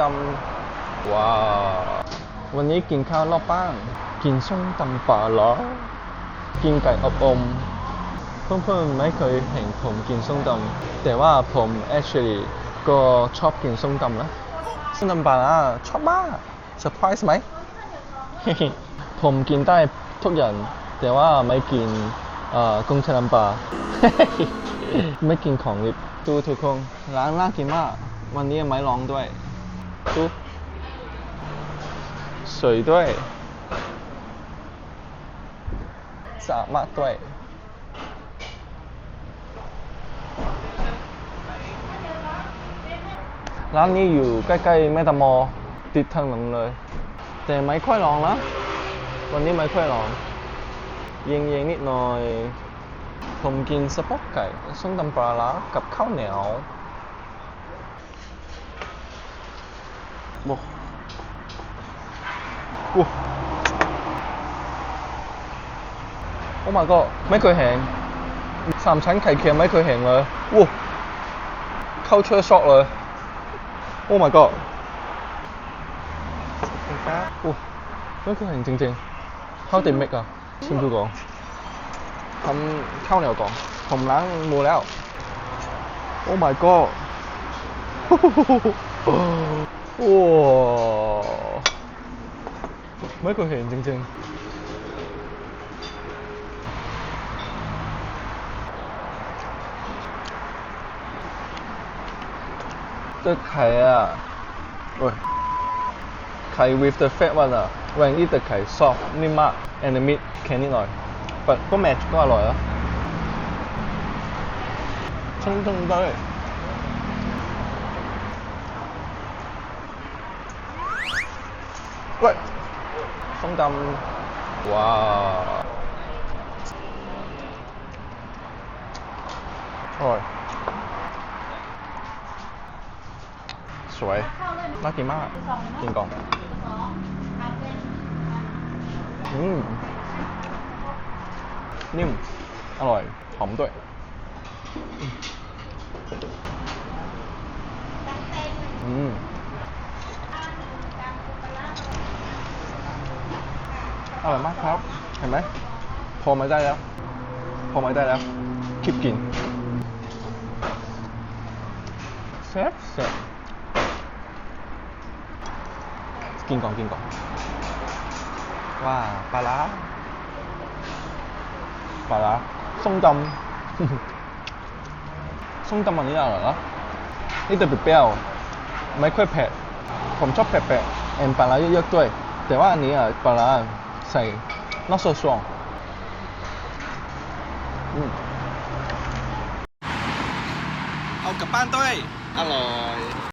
ตำว้าววันนี้กินข้าวนอกบ้านกินส้มตำป่าเหรอ กินไก่อบอม เพื่อนๆไม่เคยเห็นผมกินส้มตำแต่ว่าผม actually ก็ชอบกินส้มตำนะส้มตำปลาร้าชอบมากเซอร์ไพรส์ไหม ผมกินได้ทุกอย่าง แต่ว่าไม่กินเอ่อกุ้งช่น้ำปลาไม่กินของดิบดูทุกคนร้านน่ากินมาก วันนี้ไม่ร้องด้วย ดูสวยด้วยสามารถด้วยร้านนี้อยู่ใกล้ๆแม่ตะมอติดถนนเลย แต่ไม่ค่อยร้องนะวันนี้ไม่ค่อยร้องเย็นๆนิดหน่อยผมกินสะโพกไก่ส้มตำปลาร้ากับข้าวเหนียว โอ้โอ้โอ้ my god ไม่เคยเห็นสามชั้นไข่เค็มไม่เคยเห็นเลยโอ้เข้าเชื่อช็อกเลยโอ้ my god โอ้ไม่เคยเห็นจริงๆข้าวติดเม็ดอะชิมดูก่อนทำข้าวเหนียวก่อนผมล้างมือแล้ว โอ้ my god โอ้ไม่เคยเห็นจริง ๆ这ไข่อะโอ้ยไข่ with the fat one อะ when eat the ไข่ soft นิ่มมาก and the meat แข็งนิดหน่อย but ก็ match ก็อร่อยอะช่างตรงได้ เว้ยส้มตำว้าวอร่อยสวยน่ากินมากกินก่อนอืมนิ่ม อร่อย หอมด้วยอืม อร่อยมากครับ เห็นไหมพอมาได้แล้ว พอมาได้แล้วคลิปกินแซ่บแซ่บกินก่อนกินก่อนว่าปลาร้าปลาร้าส้มตำส้มตำอันนี้อร่อยนะนี่แต่เปรี้ยวไม่ค่อยเผ็ดผมชอบเผ็ดๆแอนปลาร้าเยอะๆด้วย แต่ว่าอันนี้อะปลาร้า ใส่ not so strong อืมเอากลับบ้านด้วย อร่อย